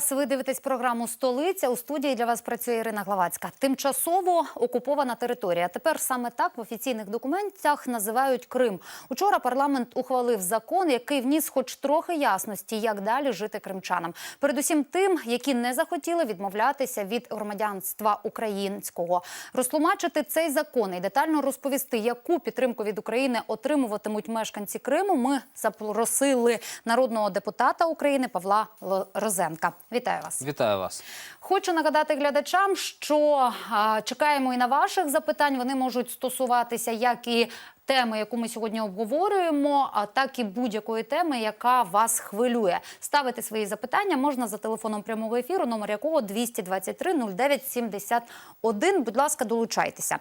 вас. Ви дивитесь програму Столиця. У студії для вас працює Ірина Главацька. Тимчасово окупована територія. Тепер саме так в офіційних документах називають Крим. Учора парламент ухвалив закон, який вніс хоч трохи ясності, як далі жити кримчанам. Передусім тим, які не захотіли відмовлятися від громадянства українського. Розтлумачити цей закон і детально розповісти, яку підтримку від України отримуватимуть мешканці Криму. Ми запросили народного депутата України Павла Розенка. Вітаю вас. Вітаю вас. Хочу нагадати глядачам, що а, чекаємо і на ваших запитань. Вони можуть стосуватися як і теми, яку ми сьогодні обговорюємо, а так і будь-якої теми, яка вас хвилює. Ставити свої запитання можна за телефоном прямого ефіру, номер якого 223 09 71. Будь ласка, долучайтеся.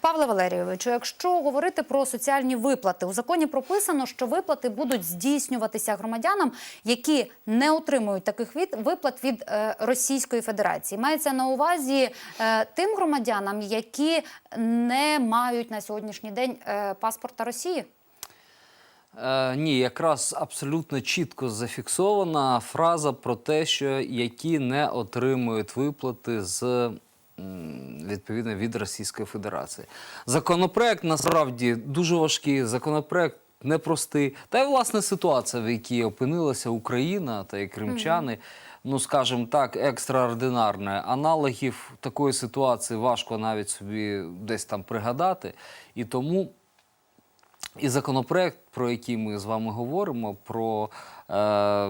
Павле Валерійовичу, якщо говорити про соціальні виплати, у законі прописано, що виплати будуть здійснюватися громадянам, які не отримують таких від виплат від е, Російської Федерації. Мається на увазі е, тим громадянам, які не мають на сьогоднішній день паспорта Росії. Е, ні, якраз абсолютно чітко зафіксована фраза про те, що які не отримують виплати з відповідно від Російської Федерації. Законопроект насправді дуже важкий. Законопроект. Непростий. Та й власне ситуація, в якій опинилася Україна та і кримчани, ну скажімо так, екстраординарна. Аналогів такої ситуації важко навіть собі десь там пригадати. І тому і законопроект, про який ми з вами говоримо, про е,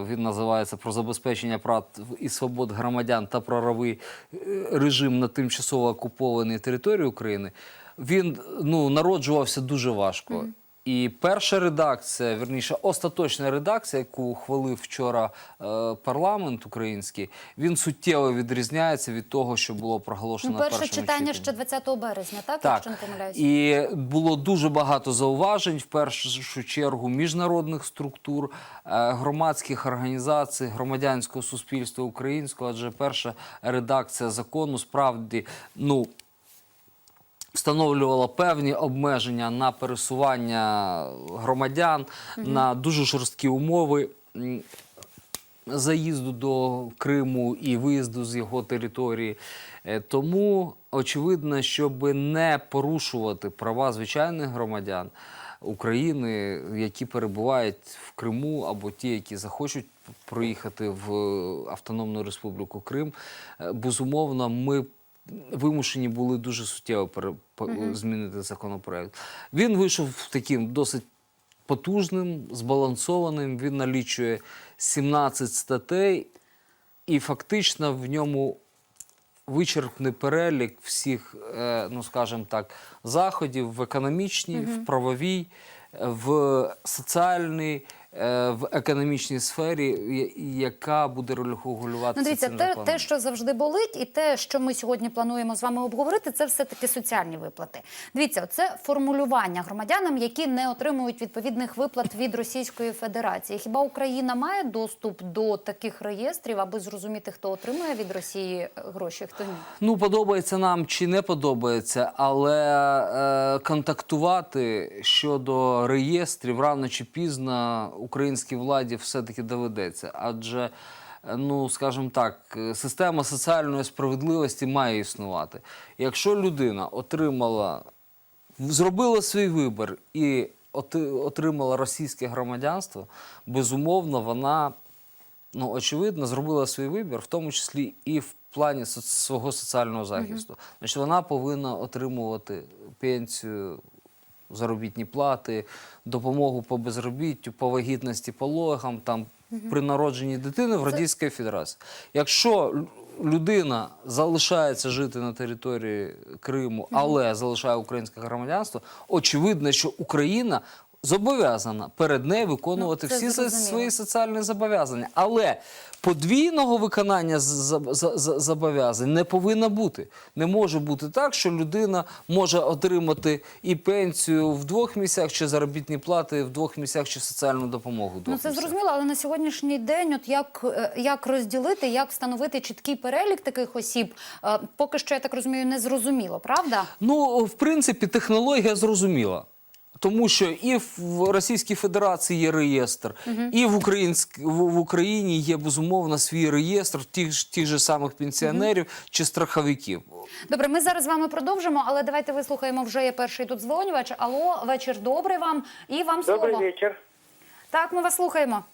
він називається про забезпечення прав і свобод громадян та правовий е, режим на тимчасово окупованій території України. Він ну народжувався дуже важко. І перша редакція, верніше, остаточна редакція, яку ухвалив вчора е, парламент український, він суттєво відрізняється від того, що було проголошено Ну, перше читання читанні. ще 20 березня, так, Так, якщо не помиляюсь. і було дуже багато зауважень, в першу чергу, міжнародних структур, е, громадських організацій, громадянського суспільства українського, адже перша редакція закону справді ну. Встановлювала певні обмеження на пересування громадян, на дуже жорсткі умови заїзду до Криму і виїзду з його території. Е, Тому очевидно, щоб не порушувати права звичайних громадян України, які перебувають в Криму, або ті, які захочуть проїхати в Автономну Республіку Крим, е, безумовно, ми. Вимушені були дуже суттєво змінити законопроект. Він вийшов таким досить потужним, збалансованим. Він налічує 17 статей, і фактично в ньому вичерпний перелік всіх, е, ну скажімо так, заходів в економічній, в правовій, в соціальній. Е, В економічній сфері, яка буде регулюватися Ну, дивіться, цим те, законом. те, що завжди болить, і те, що ми сьогодні плануємо з вами обговорити, це все таки соціальні виплати. Дивіться, це формулювання громадянам, які не отримують відповідних виплат від Російської Федерації. Хіба Україна має доступ до таких реєстрів, аби зрозуміти, хто отримує від Росії гроші, хто ні? Ну, подобається нам чи не подобається, але е, контактувати щодо реєстрів рано чи пізно українській владі все-таки доведеться. Адже, е, ну скажімо так, е, система соціальної справедливості має існувати. Якщо людина отримала, зробила свій вибір і отримала російське громадянство, безумовно, вона ну, очевидно, зробила свій вибір, в тому числі і в плані свого соціального захисту. Значить, вона повинна отримувати пенсію, заробітні плати, допомогу по безробіттю, по вагітності, пологам, там, при народженні дитини в Радянській Федерації. Якщо людина залишається жити на території Криму, але залишає українське громадянство, очевидно, що Україна зобов'язана перед нею виконувати Ну, всі зрозуміло. свої соціальні зобов'язання. Але подвійного виконання зобов'язань не повинно бути. Не може бути так, що людина може отримати і пенсію в двох місцях, чи заробітні плати в двох місцях, чи соціальну допомогу в Ну це місцях. зрозуміло, але на сьогоднішній день, от як, е, як розділити, як встановити чіткий перелік таких осіб, е, поки що я так розумію, не зрозуміло, правда? Ну, в принципі, технологія зрозуміла. Тому що і в Російській Федерації є реєстр, і в, Українськ... в, Україні є безумовно свій реєстр тих, ж- тих же самих пенсіонерів чи страховиків. Добре, ми зараз з вами продовжимо, але давайте вислухаємо вже є перший тут дзвонювач. Алло, вечір добрий вам і вам слово. Добрий вечір. Так, ми вас слухаємо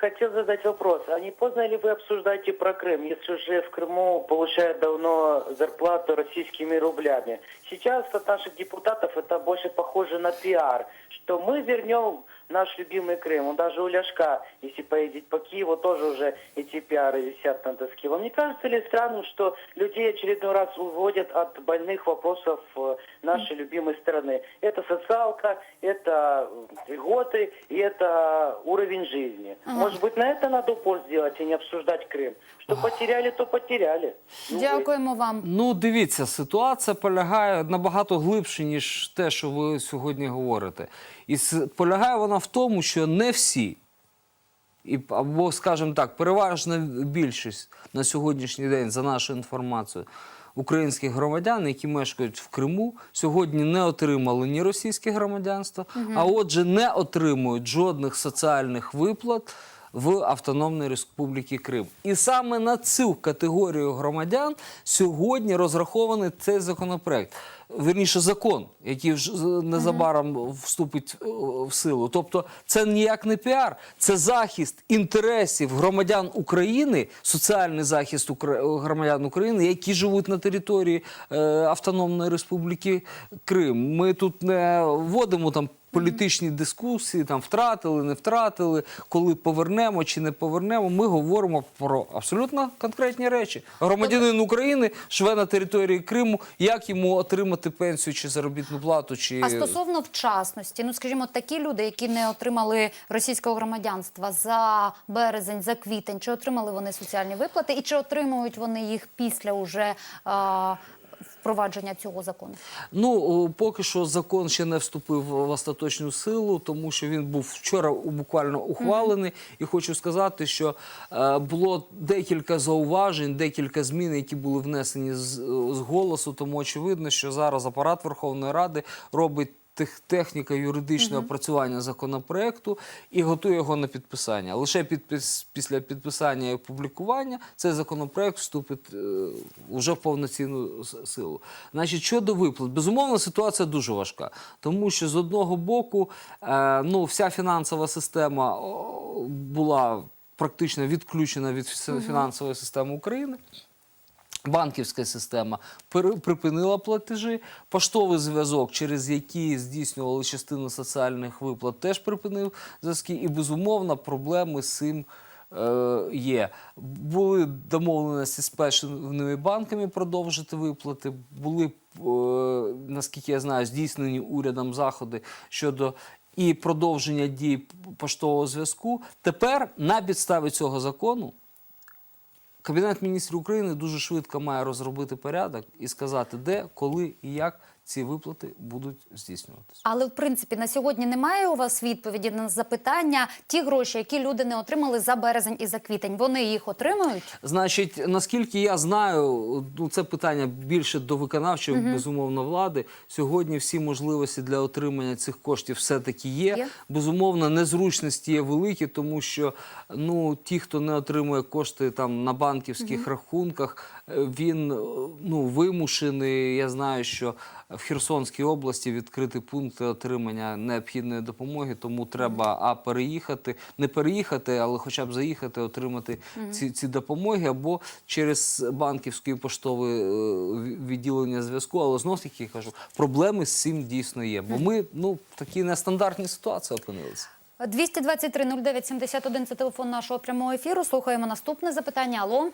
Хотел задать вопрос. А не поздно ли вы обсуждаете про Крым, если уже в Крыму получают давно зарплату российскими рублями? Сейчас от наших депутатов это больше похоже на пиар, что мы вернем наш любимый Крым. Он даже у Ляшка, если поедет по Киеву, тоже уже эти пиары висят на доске. Вам не кажется ли странным, что людей очередной раз уводят от больных вопросов э, нашей любимой страны? Это социалка, это э, льготы и это уровень жизни. Может быть, на это надо упор сделать и не обсуждать Крым. Что потеряли, то потеряли. Ну, вы- Дякуємо вам. Ну, дивіться, ситуація полягає набагато глибше, ніж те, що ви сьогодні говорите. І с- полягає вона в тому, що не всі, і, або, скажімо так, переважна більшість на сьогоднішній день, за нашою інформацією, українських громадян, які мешкають в Криму, сьогодні не отримали ні російське громадянство, а отже, не отримують жодних соціальних виплат. В Автономної Республіки Крим. І саме на цю категорію громадян сьогодні розрахований цей законопроект. Верніше, закон, який незабаром вступить е, в силу. Тобто, це ніяк не піар, це захист інтересів громадян України, соціальний захист громадян України, які живуть на території е, Автономної Республіки Крим. Ми тут не вводимо там. Політичні дискусії там втратили, не втратили, коли повернемо чи не повернемо. Ми говоримо про абсолютно конкретні речі. Громадянин України живе на території Криму. Як йому отримати пенсію чи заробітну плату? Чи А стосовно вчасності, ну скажімо, такі люди, які не отримали російського громадянства за березень, за квітень, чи отримали вони соціальні виплати, і чи отримують вони їх після уже а, впровадження цього закону? Ну, поки що закон ще не вступив в остаточну силу, тому що він був вчора буквально ухвалений. І хочу сказати, що е, було декілька зауважень, декілька змін, які були внесені з голосу. Тому очевидно, що зараз апарат Верховної Ради робить. Тех- Техніка юридичного опрацювання законопроекту і готує його на підписання. Лише підпис, після підписання і опублікування цей законопроект вступить е, вже в повноцінну силу. Значить, щодо виплат, безумовно, ситуація дуже важка, тому що з одного боку, е, ну, вся фінансова система була практично відключена від фінансової системи України. Банківська система припинила платежі, поштовий зв'язок, через який здійснювали частину соціальних виплат, теж припинив зв'язки. І безумовно проблеми з цим е, є. Були домовленості з певними банками продовжити виплати. Були, е, наскільки я знаю, здійснені урядом заходи щодо і продовження дій поштового зв'язку. Тепер на підставі цього закону. Кабінет міністрів України дуже швидко має розробити порядок і сказати, де, коли і як ці виплати будуть здійснюватися. Але в принципі на сьогодні немає у вас відповіді на запитання. Ті гроші, які люди не отримали за березень і за квітень, вони їх отримують? Значить, наскільки я знаю, ну це питання більше до виконавчої, безумовно, влади. Сьогодні всі можливості для отримання цих коштів все-таки є. Є. Безумовно, незручності є великі, тому що ну ті, хто не отримує кошти там на банківських рахунках, е, він е, ну вимушений. Я знаю, що в Херсонській області відкриті пункти отримання необхідної допомоги, тому треба а переїхати, не переїхати, але хоча б заїхати, отримати ці, ці допомоги або через банківське і поштове відділення зв'язку. Але знов таки кажу, проблеми з цим дійсно є. Бо ми ну в такій нестандартній ситуації опинилися. 223 09 71 – це телефон нашого прямого ефіру. Слухаємо наступне запитання. Алло,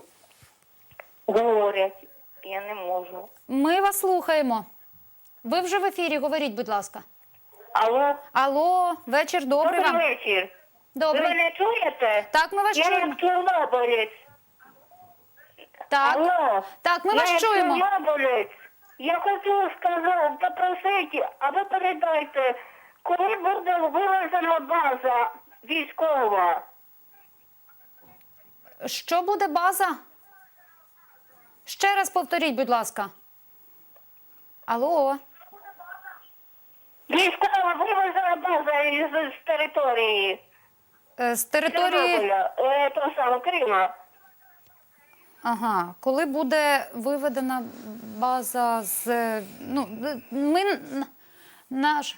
Говорять, я не можу. ми вас слухаємо. Ви вже в ефірі. Говоріть, будь ласка. Алло, Алло, вечір добрий добрий вам. вечір. Ви мене чуєте? Так, ми вас я чуємо. як чорнобилець. Так, Алло. так, ми я вас як чуємо. чорнобилець. Я хочу сказати, попросити, а ви передайте, коли буде вивезена база військова? Що буде база? Ще раз повторіть, будь ласка. Алло. Військова вивезена база із з території. Е, З території. Е, того самого Крима. Ага, коли буде виведена база з ну ми н- наш.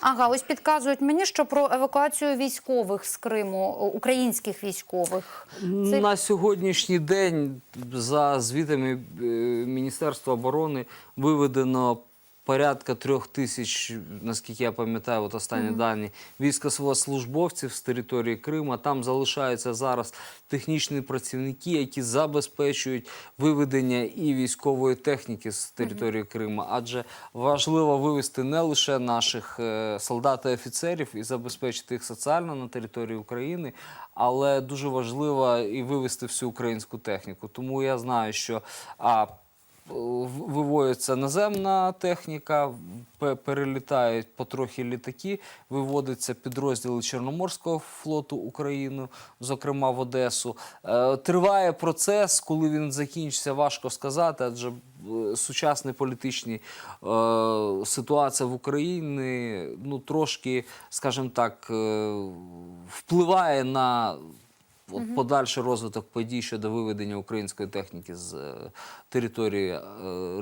Ага, ось підказують мені, що про евакуацію військових з Криму, українських військових. Це На сьогоднішній день, за звітами е, Міністерства оборони, виведено порядка трьох тисяч, наскільки я пам'ятаю, от останні дані, військовослужбовців з території Криму. Там залишаються зараз технічні працівники, які забезпечують виведення і військової техніки з території Криму. Адже важливо вивести не лише наших е, солдат і офіцерів і забезпечити їх соціально на території України, але дуже важливо і вивести всю українську техніку. Тому я знаю, що а, виводиться наземна техніка, перелітають потрохи літаки, виводяться підрозділи Чорноморського флоту України, зокрема в Одесу. Е, Триває процес, коли він закінчиться, важко сказати, адже е, сучасні політичні е, ситуація в Україні ну трошки, скажімо так, впливає на от подальший розвиток подій щодо виведення української техніки з е, території е,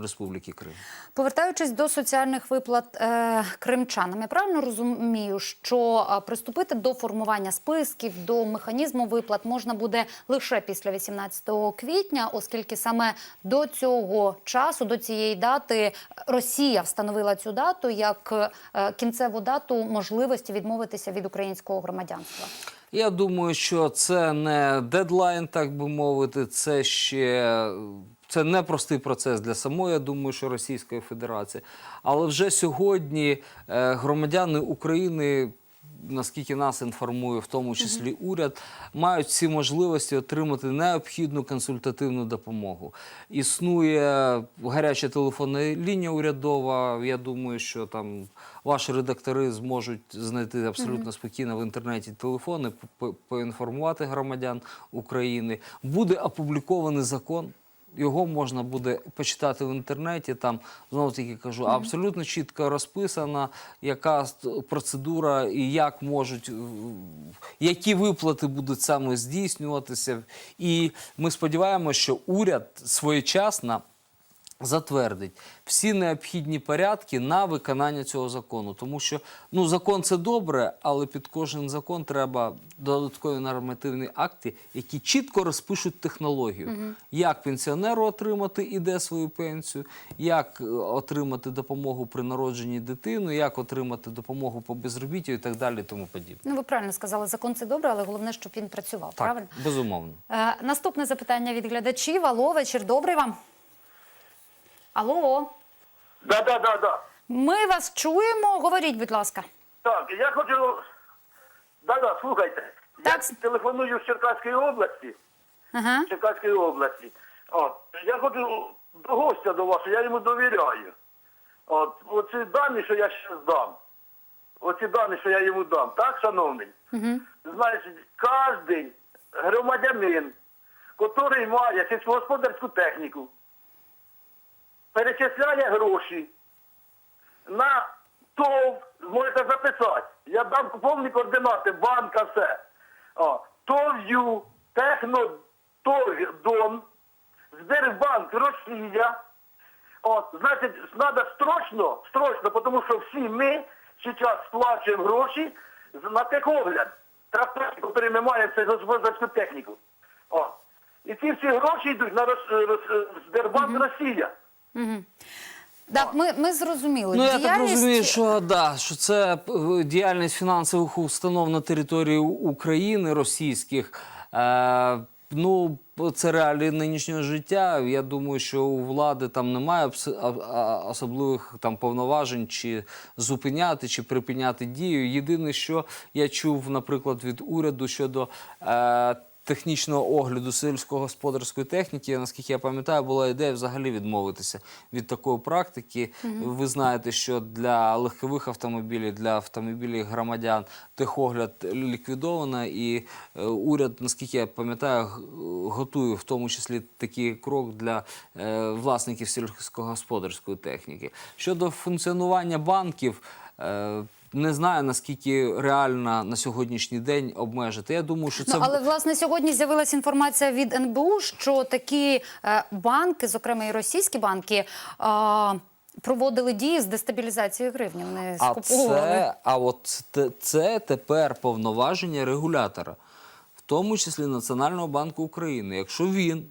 Республіки Крим. Повертаючись до соціальних виплат е, кримчанам, я правильно розумію, що е, приступити до формування списків, до механізму виплат можна буде лише після 18 квітня, оскільки саме до цього часу, до цієї дати, Росія встановила цю дату як кінцеву дату можливості відмовитися від українського громадянства. Я думаю, що це не дедлайн, так би мовити, це ще це не простий процес для самої, я думаю, що Російської Федерації. Але вже сьогодні е, громадяни України. Наскільки нас інформує, в тому числі уряд, мають всі можливості отримати необхідну консультативну допомогу. Існує гаряча телефонна лінія урядова. Я думаю, що там ваші редактори зможуть знайти абсолютно спокійно в інтернеті телефони, поінформувати громадян України. Буде опублікований закон. Його можна буде почитати в інтернеті. Там знову таки кажу, абсолютно чітко розписана, яка процедура і як можуть, які виплати будуть саме здійснюватися. І ми сподіваємося, що уряд своєчасно затвердить всі необхідні порядки на виконання цього закону. Тому що ну, закон це добре, але під кожен закон треба додаткові нормативні акти, які чітко розпишуть технологію, як пенсіонеру отримати іде свою пенсію, як е, отримати допомогу при народженні дитини, як отримати допомогу по безробіттю і так далі. Тому подібне. Ну, ви правильно сказали, закон це добре, але головне, щоб він працював. Так, Правильно? безумовно. Е, наступне запитання від глядачів. Алло, вечір добрий вам. Алло, Да, да, да, да. ми вас чуємо. Говоріть, будь ласка. Так, я хочу. Да, да, слухайте. Так. Я телефоную з Черкаської області. Ага. Черкаської області. От. Я хочу до гостя до вашого, я йому довіряю. От, оці дані, що я ще дам. Оці дані, що я йому дам, так, шановний? Угу. Значить, кожен громадянин, який має сільськогосподарську техніку, перечисляє гроші на ТОВ, зможете записати. Я дам повні координати, банка, все. ТОВ'ю, Техноторгдон, Сбербанк Росія. От, значить, треба строчно, строчно, тому що всі ми зараз сплачуємо гроші на техогляд. Трактор, який ми маємо це господарську техніку. О. І ці всі гроші йдуть на Рос- Рос- Сбербанк Росія. Да, ми, ми зрозуміли. Ну, я так розумію, що, да, що це е, діяльність фінансових установ на території України російських. Е, ну, це реалії нинішнього життя. Я думаю, що у влади там немає особливих там повноважень чи зупиняти, чи припиняти дію. Єдине, що я чув, наприклад, від уряду щодо. Е, технічного огляду сільськогосподарської техніки, наскільки я пам'ятаю, була ідея взагалі відмовитися від такої практики. Ви знаєте, що для легкових автомобілів, для автомобілів громадян техогляд ліквідовано, і е, уряд, наскільки я пам'ятаю, готує в тому числі такий крок для е, власників сільськогосподарської техніки. Щодо функціонування банків. Не знаю наскільки реально на сьогоднішній день обмежити. Я думаю, що це Ну, але власне сьогодні з'явилася інформація від НБУ, що такі е, банки, зокрема і російські банки, е, проводили дії з дестабілізації гривні. Вони А скуповували. це, а от це тепер повноваження регулятора, в тому числі Національного банку України. Якщо він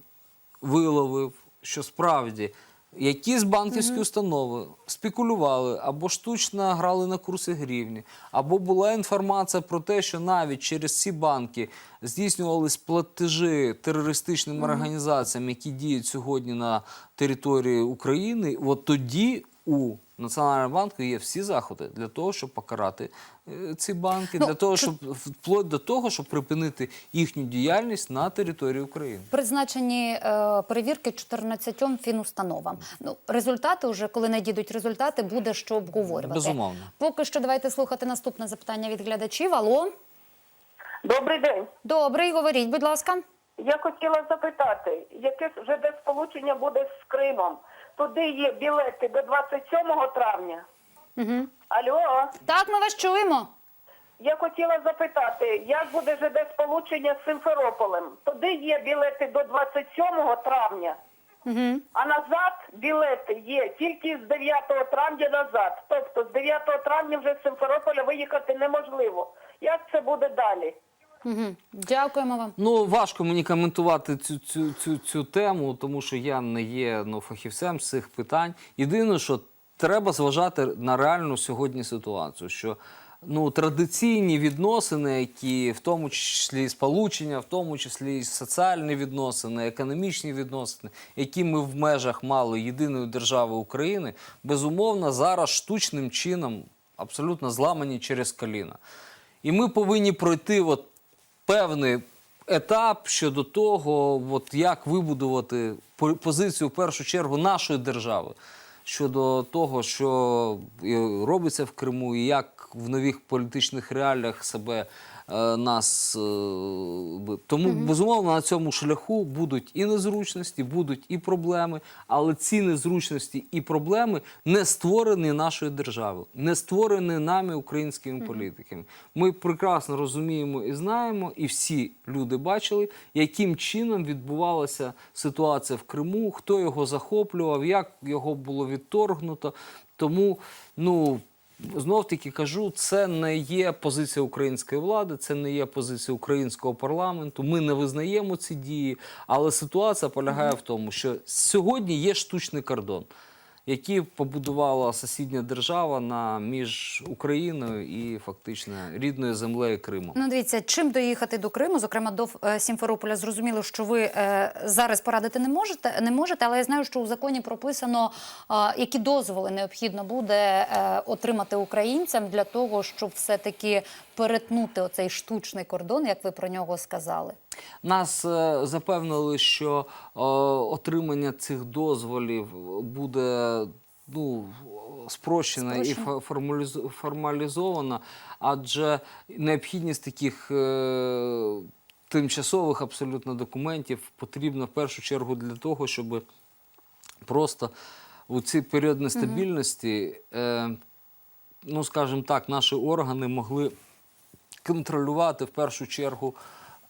виловив, що справді якісь банківські установи спекулювали або штучно грали на курси гривні, або була інформація про те, що навіть через ці банки здійснювались платежі терористичним організаціям, які діють сьогодні на території України, от тоді у Національному банку є всі заходи для того, щоб покарати е, ці банки, Ну, для того, щоб вплоть до того, щоб припинити їхню діяльність на території України. Призначені е, перевірки 14 фінустановам. Ну, результати вже, коли надійдуть результати, буде що обговорювати. Безумовно. Поки що давайте слухати наступне запитання від глядачів. Алло, Добрий день. добрий, говоріть, будь ласка. Я хотіла запитати, яке вже де сполучення буде з Кримом? Туди є білети до 27 травня. Угу. Алло, Так, ми вас чуємо. я хотіла запитати, як буде ЖД сполучення з Симферополем? Туди є білети до 27 травня, Угу. а назад білети є тільки з 9 травня назад. Тобто з 9 травня вже з Симферополя виїхати неможливо. Як це буде далі? Угу. Дякуємо вам. Ну, важко мені коментувати цю, цю, цю, цю тему, тому що я не є ну, фахівцем з цих питань. Єдине, що треба зважати на реальну сьогодні ситуацію, що ну, традиційні відносини, які в тому числі сполучення, в тому числі соціальні відносини, економічні відносини, які ми в межах мали єдиної держави України, безумовно, зараз штучним чином абсолютно зламані через коліна. І ми повинні пройти от певний етап щодо того, от як вибудувати позицію в першу чергу нашої держави щодо того, що робиться в Криму, і як в нових політичних реаліях себе е, нас. е, Тому, безумовно, на цьому шляху будуть і незручності, будуть і проблеми, але ці незручності і проблеми не створені нашою державою, не створені нами, українськими політиками. Ми прекрасно розуміємо і знаємо, і всі люди бачили, яким чином відбувалася ситуація в Криму, хто його захоплював, як його було відторгнуто. Тому, ну. Знов таки кажу, це не є позиція української влади, це не є позиція українського парламенту. Ми не визнаємо ці дії, але ситуація полягає в тому, що сьогодні є штучний кордон, який побудувала сусідня держава на між Україною і фактично рідною землею Криму. Ну, дивіться, чим доїхати до Криму, зокрема до е, Сімферополя. Зрозуміло, що ви е, зараз порадити не можете, не можете, але я знаю, що у законі прописано, е, які дозволи необхідно буде е, отримати українцям для того, щоб все-таки перетнути оцей штучний кордон, як ви про нього сказали. Нас е, запевнили, що е, отримання цих дозволів буде ну, спрощено і Спрощено. фа- формалізо- формалізовано, адже необхідність таких е, тимчасових абсолютно документів потрібна в першу чергу для того, щоб просто у цей період нестабільності, е, ну скажімо так, наші органи могли контролювати в першу чергу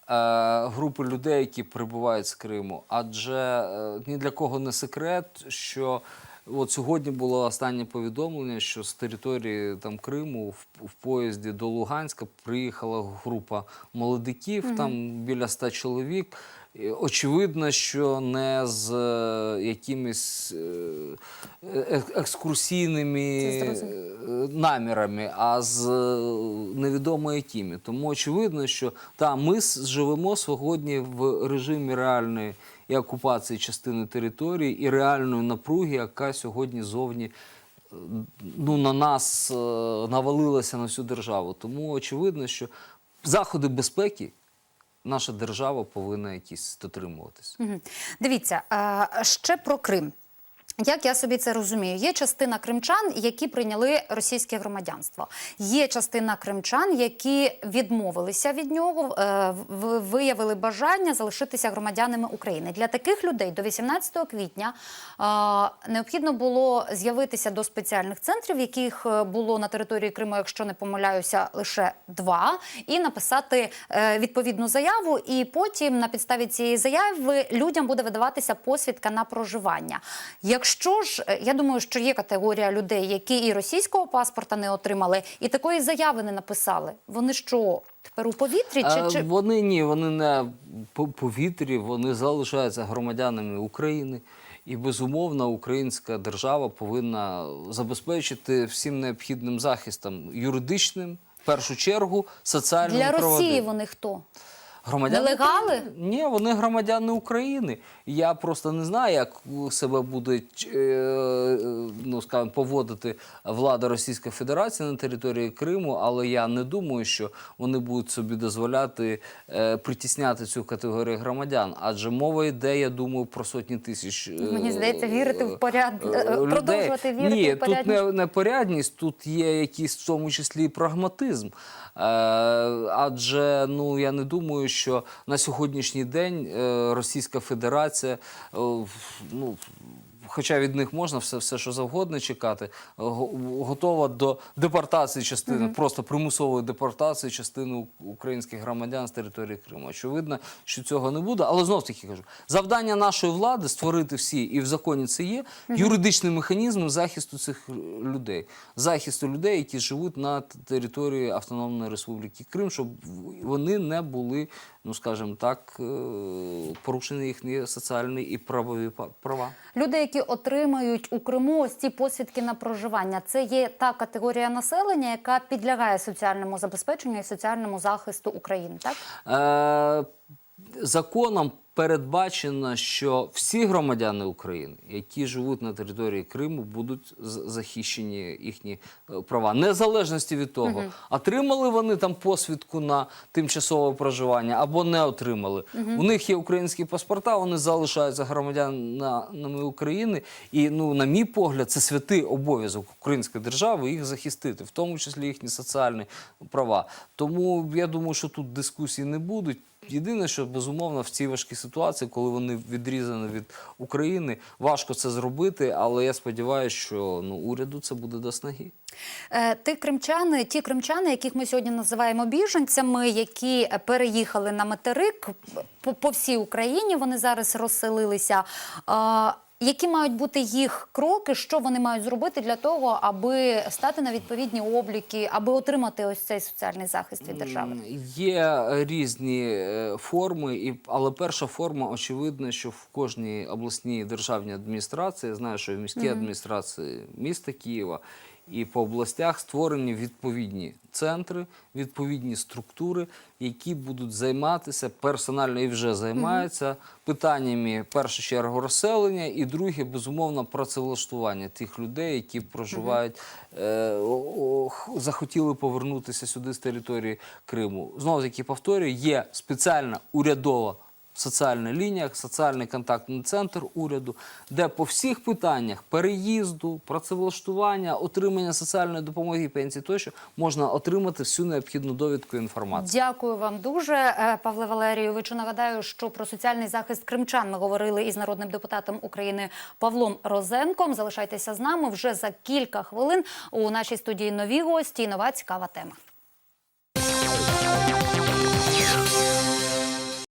е, групи людей, які прибувають з Криму. Адже е, ні для кого не секрет, що от сьогодні було останнє повідомлення, що з території там Криму в, в поїзді до Луганська приїхала група молодиків, там біля ста чоловік. І Очевидно, що не з е, якимись е, е, екскурсійними е, намірами, а з е, невідомо якими. Тому очевидно, що та, ми живемо сьогодні в режимі реальної і окупації частини території і реальної напруги, яка сьогодні зовні е, ну, на нас е, навалилася на всю державу. Тому очевидно, що заходи безпеки наша держава повинна якісь дотримуватись. Угу. Дивіться, ще про Крим. Як я собі це розумію, є частина кримчан, які прийняли російське громадянство. Є частина кримчан, які відмовилися від нього, е, виявили бажання залишитися громадянами України. Для таких людей до 18 квітня е, необхідно було з'явитися до спеціальних центрів, яких е, було на території Криму, якщо не помиляюся, лише два, і написати відповідну заяву. І потім на підставі цієї заяви людям буде видаватися посвідка на проживання. Якщо ж е, я думаю, що є категорія людей, які і російського паспорта не отримали, і такої заяви не написали. Вони що тепер у повітрі? Е, Чи, чи... Вони ні, вони не по повітрі, вони залишаються громадянами України. І безумовно, українська держава повинна забезпечити всім необхідним захистом юридичним, в першу чергу, соціальним для Росії вони хто? Громадяни Нелегали? Ні, вони громадяни України. Я просто не знаю, як себе буде е, ну, скажімо, поводити влада Російської Федерації на території Криму, але я не думаю, що вони будуть собі дозволяти е, притісняти цю категорію громадян. Адже мова йде, я думаю, про сотні тисяч. е, Мені здається, вірити в поряд... людей. продовжувати вірити Ні, в тут порядність. не, не порядність, тут є якийсь в тому числі і прагматизм. Адже ну я не думаю, що на сьогоднішній день е, Російська Федерація, е, ну. Хоча від них можна все, все що завгодно чекати, готова до депортації частини, просто примусової депортації частини українських громадян з території Криму. Очевидно, що цього не буде. Але знов таки кажу, завдання нашої влади створити всі, і в законі це є, юридичні механізми захисту цих людей, захисту людей, які живуть на території Автономної Республіки Крим, щоб вони не були, ну скажімо так, е, порушені їхні соціальні і правові права. Люди, які отримають у Криму ось ці посвідки на проживання, це є та категорія населення, яка підлягає соціальному забезпеченню і соціальному захисту України. Так Е, законом передбачено, що всі громадяни України, які живуть на території Криму, будуть захищені їхні е, права, незалежності від того, отримали вони там посвідку на тимчасове проживання або не отримали. У них є українські паспорта, вони залишаються громадянами України. І, ну, на мій погляд, це святий обов'язок української держави їх захистити, в тому числі їхні соціальні права. Тому я думаю, що тут дискусій не будуть. Єдине, що безумовно в цій важкій ситуації, коли вони відрізані від України, важко це зробити, але я сподіваюся, що ну уряду це буде до снаги. Ти кримчани, ті кримчани, яких ми сьогодні називаємо біженцями, які е, переїхали на материк по, по всій Україні, вони зараз розселилися. Які мають бути їх кроки, що вони мають зробити для того, аби стати на відповідні обліки, аби отримати ось цей соціальний захист від держави? Є різні е, форми, і, але перша форма, очевидно, що в кожній обласній державній адміністрації, я знаю, що в міській адміністрації міста Києва, і по областях створені відповідні центри, відповідні структури, які будуть займатися персонально і вже займаються питаннями першу чергу розселення, і друге, безумовно, працевлаштування тих людей, які проживають, е, захотіли повернутися сюди з території Криму. Знову таки повторюю, є спеціальна урядова соціальна лінія, соціальний контактний центр уряду, де по всіх питаннях переїзду, працевлаштування, отримання соціальної допомоги, пенсії тощо можна отримати всю необхідну довідку і інформацію. Дякую вам дуже, е, Павле Валерійовичу. Нагадаю, що про соціальний захист кримчан ми говорили із народним депутатом України Павлом Розенком. Залишайтеся з нами вже за кілька хвилин. У нашій студії нові гості і нова цікава тема.